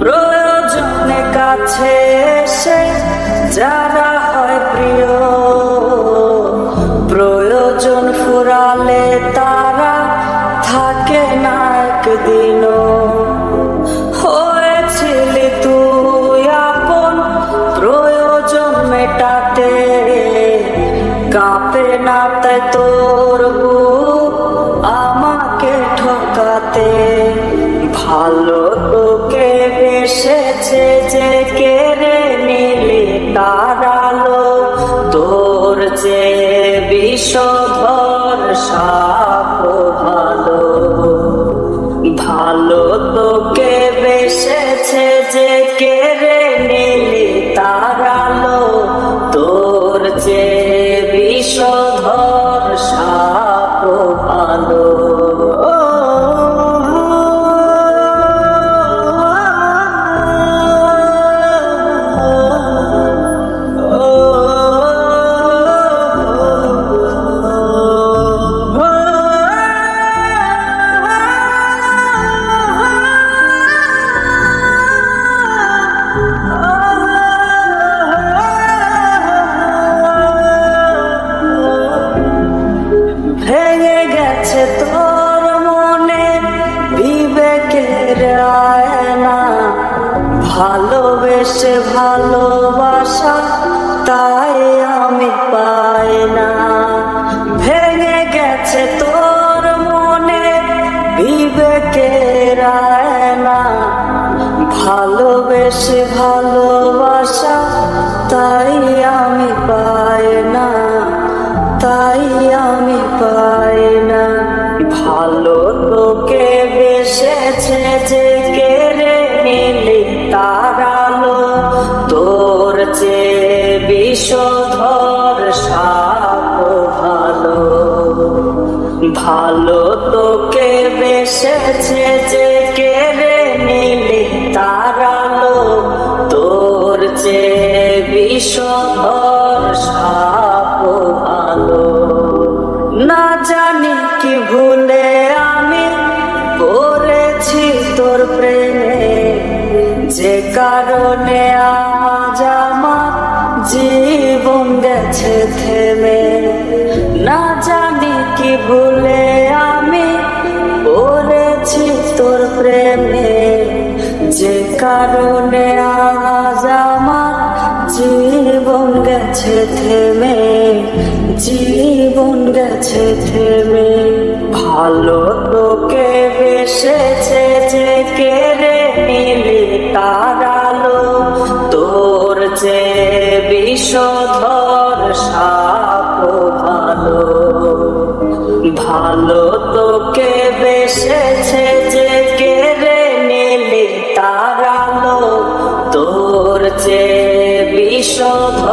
প্রয়োজনে কাছে এসে যারা হয় প্রিয়, প্রয়োজন ফুরালে তারা থাকে না একদিনও। হয়েছিলি তুই আপন, প্রয়োজন মেটাতে। কাঁপে না তাই তোর আমাকে ঠকাতে। ভালো তোকে বেসেছে যে কেড়ে নিলি তারালো তোর যে বিষধর সাপ ভালো। ভালো তোকে বেসেছে যে কেড়ে নিলি তারালো তোর যে বিষধর ভেঙে গেছে তোর মনে বিবেকের আয়না। ভালোবেসে ভালোবাসা ভালো তোকে বেসেছে যে কেড়ে নিলি তারালো তোর যে বিষধর সাপ ভালো। ভালো তোকে বেসেছে যে কেড়ে নিলি তারালো তোর যে বিষধর তোর প্রেমে, যে কারণে আজ আমার জীবন গেছে থেমে। না জানি কি ভুলে আমি পড়েছি তোর প্রেমে, যে কারণে আজ আমার জীবন গেছে থেমে। জীবন গেছে থেমে। ভালো তোকে বেসেছে যে কেড়ে নিলি তারালো তোর যে বিষধর সাপ ভালো। ভালো তোকে বেসেছে যে কেড়ে নিলি তারালো তোর যে বিষধর